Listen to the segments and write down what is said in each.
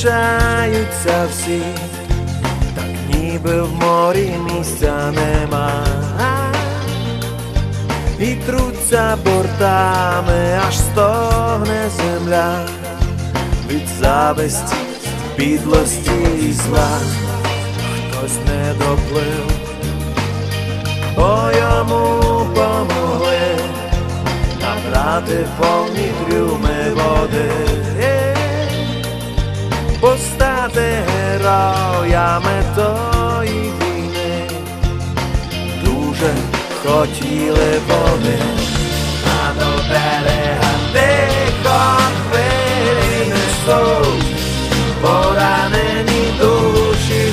Зустрічаються всі, так ніби в морі місця нема. І труться бортами, аж стогне земля від зависті, підлості і зла. Хтось не доплив, бо йому помогли набрати повні трюми героями тої війни, дуже хотіли вони, а до берега тихо хвилі поранені душі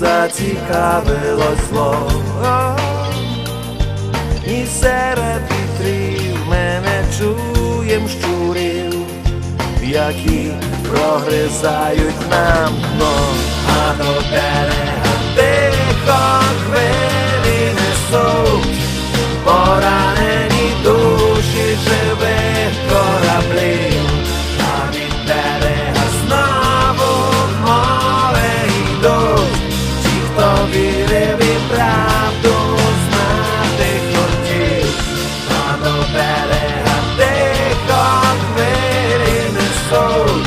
ним зацікавилось зло. І серед вітрів мене чуєм щурів, які прогризають нам дно, а до берега souls